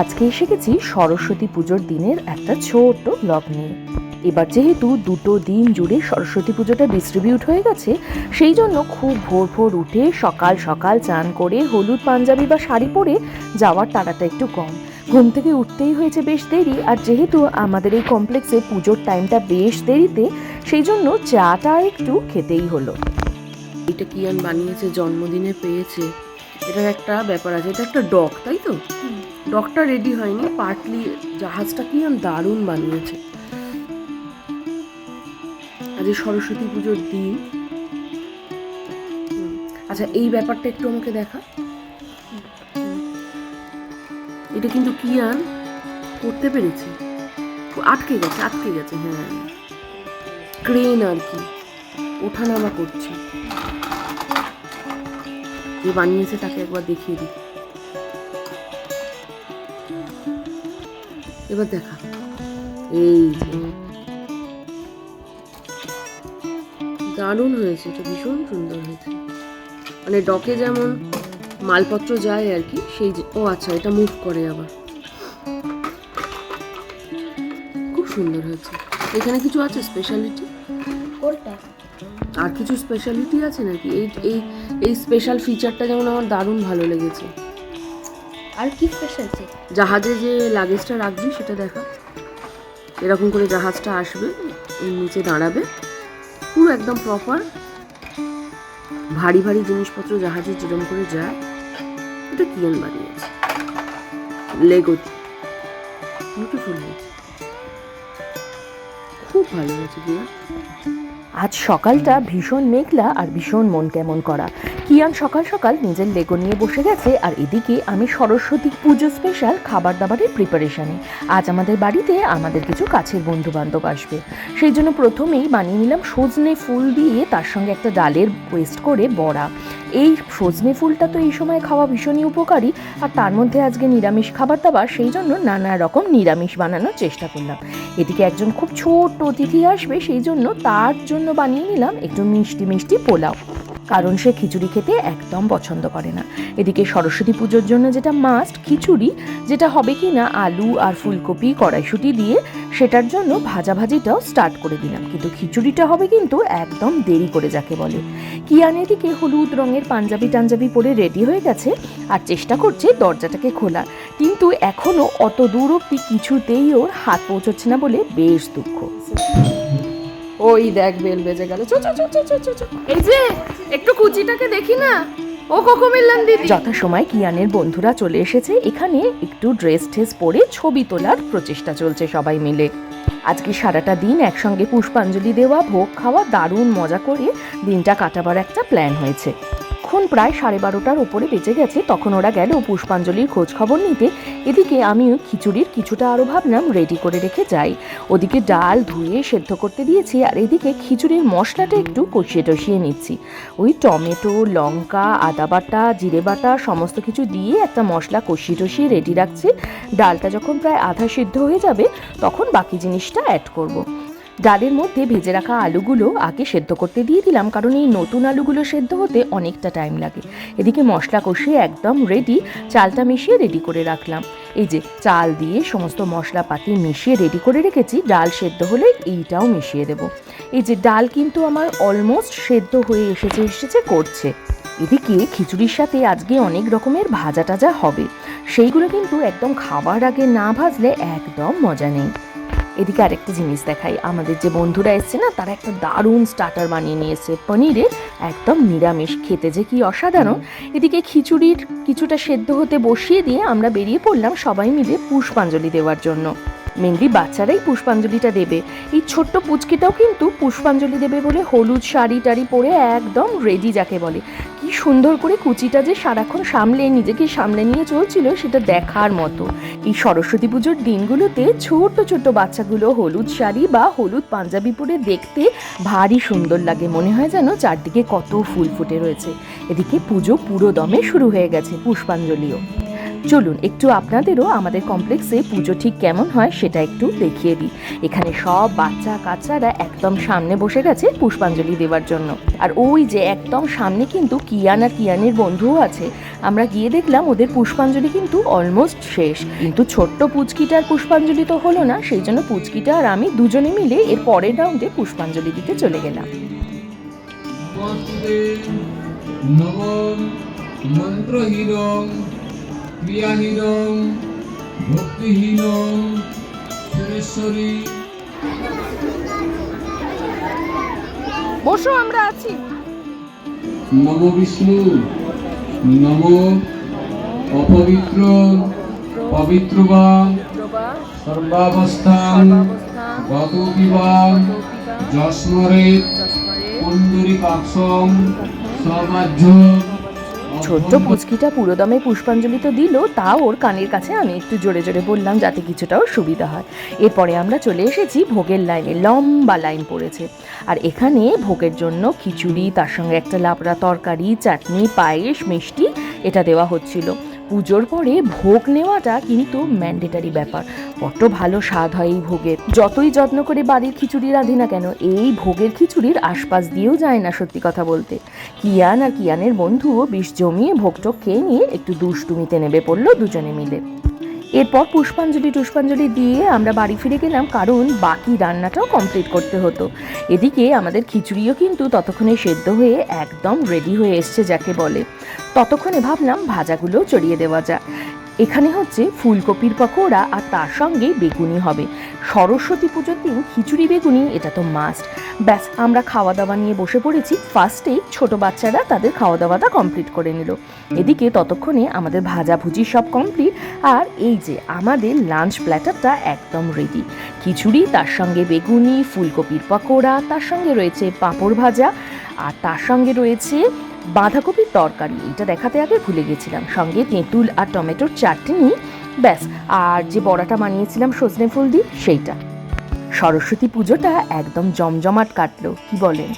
আজকে এসে গেছি সরস্বতী পুজোর দিনের একটা ছোট্ট ব্লগ নিয়ে এবার যেহেতু দুটো দিন জুড়ে সরস্বতী পুজোটা ডিস্ট্রিবিউট হয়ে গেছে সেই জন্য খুব ভোর ভোর উঠে সকাল সকাল চান করে হলুদ পাঞ্জাবি বা শাড়ি পরে যাওয়ার তাড়াটা একটু কম। ঘুম থেকে উঠতেই হয়েছে বেশ দেরি আর যেহেতু আমাদের এই কমপ্লেক্সে পুজোর টাইমটা বেশ দেরিতে সেই জন্য চাটা একটু খেতেই হলো। এটা কিয়ান বানিয়েছে জন্মদিনে পেয়েছে? এটার একটা ব্যাপার আছে এটা একটা ডগ তাই তো? ডগটা রেডি হয়নি পার্টলি জাহাজটা কিয়ান দারুণ বানিয়েছে। আজ সরস্বতী পুজোর দিন। আচ্ছা এই ব্যাপারটা একটু আমাকে দেখা। এটা কিন্তু কি আর করতে পেরেছে। আটকে গেছে আটকে গেছে হ্যাঁ। ক্রেন আর কি, ওঠানামা করছে। যে বানিয়েছে তাকে একবার দেখিয়ে দিই। এবার দেখা। এই দারুণ হয়েছে এটা ভীষণ সুন্দর হয়েছে। মানে ডকে যেমন মালপত্র যায় আর কি সেই ও আচ্ছা এটা মুভ করে আবার। খুব সুন্দর হয়েছে। এখানে কিছু আছে স্পেশালিটি কোনটা? আর কিছু স্পেশালিটি আছে নাকি? এই এই এই স্পেশাল ফিচারটা যেমন আমার দারুণ ভালো লেগেছে। আর কি স্পেশাল জাহাজে যে লাগেজটা রাখবি সেটা দেখা। এরকম করে জাহাজটা আসবে নিচে দাঁড়াবে। পুরো একদম প্রপার ভারী ভারী জিনিসপত্র, জাহাজে যেরকম করে যায় এটা কিয়ান বানিয়েছে? লেগো বিউটিফুল হয়েছে খুব ভালো হয়েছে কিয়া আজ সকালটা ভীষণ মেঘলা আর ভীষণ মন কেমন করা। কিয়ান সকাল সকাল নিজের লেগো নিয়ে বসে গেছে আর এদিকে আমি সরস্বতী পুজো স্পেশাল খাবার দাবারের প্রিপারেশানে আজ আমাদের বাড়িতে আমাদের কিছু কাছের বন্ধু বান্ধব আসবে। সেই জন্য প্রথমেই বানিয়ে নিলাম সজনে ফুল দিয়ে তার সঙ্গে একটা ডালের ওয়েস্ট করে বড়া। এই সজনে ফুলটা তো এই সময় খাওয়া ভীষণই উপকারী, আর তার মধ্যে আজকে নিরামিষ খাবার দাবার, সেই জন্য নানা রকম নিরামিষ বানানোর চেষ্টা করলাম। এদিকে একজন খুব ছোট্ট অতিথি আসবে, সেই জন্য তার জন্য বানিয়ে নিলাম একটু মিষ্টি মিষ্টি পোলাও। কারণ সে খিচুড়ি খেতে একদম পছন্দ করে না। এদিকে সরস্বতী পুজোর জন্য যেটা মাস্ট খিচুড়ি, যেটা হবে কি না আলু আর ফুলকপি কড়াইশুটি দিয়ে, সেটার জন্য ভাজাভাজিটাও স্টার্ট করে দিলাম। কিন্তু খিচুড়িটা হবে কিন্তু একদম দেরি করে যাকে বলে। কিয়ান এদিকে হলুদ রঙের পাঞ্জাবি টাঞ্জাবি পরে রেডি হয়ে গেছে আর চেষ্টা করছে দরজাটাকে খোলার। কিন্তু এখনও অত দূর অব্দি কিছুতেই ওর হাত পৌঁছচ্ছে না বলে বেশ দুঃখ। ওই দেখ বেল বেজে গেল। চো চো চো চো চো। এই যে, একটু কুচিটাকে দেখি না? ও কোকো মিলন দিদি। যথাসময় কিয়ানের বন্ধুরা চলে এসেছে। এখানে একটু ড্রেস ঠেস পরে ছবি তোলার প্রচেষ্টা চলছে সবাই মিলে। আজকে সারাটা দিন একসঙ্গে পুষ্পাঞ্জলি দেওয়া, ভোগ খাওয়া, দারুণ মজা করে দিনটা কাটাবার একটা প্ল্যান হয়েছে। এখন প্রায় সাড়ে বারোটার ওপরে বেঁচে গেছে, তখন ওরা গেল পুষ্পাঞ্জলির খোঁজ খবর নিতে। এদিকে আমিও খিচুড়ির কিছুটা আরও ভাবলাম রেডি করে রেখে যাই। ওদিকে ডাল ধুয়ে সেদ্ধ করতে দিয়েছি, আর এদিকে খিচুড়ির মশলাটা একটু কষিয়ে টষিয়ে নিচ্ছি। ওই টমেটো, লঙ্কা, আদা বাটা, জিরে বাটা সমস্ত কিছু দিয়ে একটা মশলা কষিয়ে টষিয়ে রেডি রাখছি। ডালটা যখন প্রায় আধা সিদ্ধ হয়ে যাবে, তখন বাকি জিনিসটা অ্যাড করব। ডালের মধ্যে ভেজে রাখা আলুগুলো আগে সেদ্ধ করতে দিয়ে দিলাম, কারণ এই নতুন আলুগুলো সেদ্ধ হতে অনেকটা টাইম লাগে। এদিকে মশলা কষিয়ে একদম রেডি চালটা মিশিয়ে রেডি করে রাখলাম। এই যে চাল দিয়ে সমস্ত মশলাপাতি মিশিয়ে রেডি করে রেখেছি, ডাল সেদ্ধ হলে এইটাও মিশিয়ে দেব। এই যে ডাল কিন্তু আমার অলমোস্ট সেদ্ধ হয়ে এসেছে এসেছে, করছে। এদিকে খিচুড়ির সাথে আজকে অনেক রকমের ভাজা টাজা হবে। সেইগুলো কিন্তু একদম খাবার আগে না ভাজলে একদম মজা নেই। এদিকে আরেকটা জিনিস দেখাই। আমাদের যে বন্ধুরা এসছে না, তারা একটা দারুণ স্টার্টার বানিয়ে নিয়ে এসছে পনিরের একদম নিরামিষ খেতে যে কি অসাধারণ। এদিকে খিচুড়ির কিছুটা সেদ্ধ হতে বসিয়ে দিয়ে আমরা বেরিয়ে পড়লাম সবাই মিলে পুষ্পাঞ্জলি দেওয়ার জন্য। মেনলি বাচ্চারাই পুষ্পাঞ্জলিটা দেবে। এই ছোট্ট পুচকিটাও কিন্তু পুষ্পাঞ্জলি দেবে বলে হলুদ শাড়ি টাড়ি পরে একদম রেডি যাকে বলে। কি সুন্দর করে কুচিটা যে সারাক্ষণ সামলে, নিজেকে সামলে নিয়ে চলছিল সেটা দেখার মতো। এই সরস্বতী পুজোর দিনগুলোতে ছোট্ট ছোট্ট বাচ্চাগুলো হলুদ শাড়ি বা হলুদ পাঞ্জাবি পরে দেখতে ভারী সুন্দর লাগে। মনে হয় যেন চারদিকে কত ফুল ফুটে রয়েছে। এদিকে পুজো পুরো দমে শুরু হয়ে গেছে পুষ্পাঞ্জলিও। চলুন, একটু আপনাদেরও আমাদের কমপ্লেক্সে পুজো ঠিক কেমন হয় সেটা একটু দেখিয়ে দিই। এখানে সব বাচ্চা কাচ্চারা একদম সামনে বসে গেছে পুষ্পাঞ্জলি দেওয়ার জন্য। আর ওই যে একদম সামনে কিন্তু কিয়ান আর কিয়ানের বন্ধুও আছে। আমরা গিয়ে দেখলাম ওদের পুষ্পাঞ্জলি কিন্তু অলমোস্ট শেষ। কিন্তু ছোট্ট পুচকিটার পুষ্পাঞ্জলি তো হলো না, সেই জন্য পুচকিটা আর আমি দুজনে মিলে এর পরের রাউন্ডে পুষ্পাঞ্জলি দিতে চলে গেলাম। মন্ত্রহীনং ক্রিয়াহীনং ভক্তিহীনং সুরেশ্বরী। বসো আমরা আছি। নম বিষ্ণু নম অপবিত্র পবিত্র বা সর্বাবস্থান গত বিবাহ যস্মরে কুন্দরী পাকসম সমাজ্য ছোট্ট পুচকিটা পুরোদমে পুষ্পাঞ্জলি তো দিল, তাও ওর কানের কাছে আমি একটু জোরে জোরে বললাম যাতে কিছুটাও সুবিধা হয়। এরপরে আমরা চলে এসেছি ভোগের লাইনে, লম্বা লাইন পড়েছে। আর এখানে ভোগের জন্য খিচুড়ি, তার সঙ্গে একটা লাবড়া তরকারি, চাটনি, পায়েস, মিষ্টি, এটা দেওয়া হচ্ছিল। পুজোর পরে ভোগ নেওয়াটা কিন্তু ম্যান্ডেটারি ব্যাপার। কত ভালো স্বাদ হয় এই ভোগের। যতই যত্ন করে বাড়ির খিচুড়ি রাঁধে না কেন, এই ভোগের খিচুড়ির আশপাশ দিয়েও যায় না সত্যি কথা বলতে। কিয়ান আর কিয়ানের বন্ধুও বিষ জমিয়ে ভোগটক খেয়ে নিয়ে একটু দুষ্টুমিতে নেবে পড়ল দুজনে মিলে। এরপর পুষ্পাঞ্জলি টুষ্পাঞ্জলি দিয়ে আমরা বাড়ি ফিরে গেলাম, কারণ বাকি রান্নাটাও কমপ্লিট করতে হতো। এদিকে আমাদের খিচুড়িও কিন্তু ততক্ষণে সেদ্ধ হয়ে একদম রেডি হয়ে এসছে, যাকে বলে। ততক্ষণে ভাবলাম ভাজাগুলো চড়িয়ে দেওয়া যাক। এখানে হচ্ছে ফুলকপির পকোড়া আর তার সঙ্গে বেগুনি হবে। সরস্বতী পুজোর দিন খিচুড়ি বেগুনি, এটা তো মাস্ট ব্যাস, আমরা খাওয়া দাওয়া নিয়ে বসে পড়েছি। ফার্স্টেই ছোট বাচ্চারা তাদের খাওয়া দাওয়াটা কমপ্লিট করে নিল। এদিকে ততক্ষণে আমাদের ভাজাভুজি সব কমপ্লিট আর এই যে আমাদের লাঞ্চ প্ল্যাটারটা একদম রেডি খিচুড়ি, তার সঙ্গে বেগুনি, ফুলকপির পকোড়া, তার সঙ্গে রয়েছে পাঁপড় ভাজা। আর তার সঙ্গে রয়েছে বাঁধাকপির তরকারি, এটা দেখাতে আগে ভুলে গেছিলাম। সঙ্গে তেঁতুল আর টমেটোর চাটনি, ব্যাস। আর যে বড়াটা বানিয়েছিলাম সজনে ফুল দিয়ে, সেইটা। সরস্বতী পুজোটা একদম জমজমাট কাটলো, কি বলেন?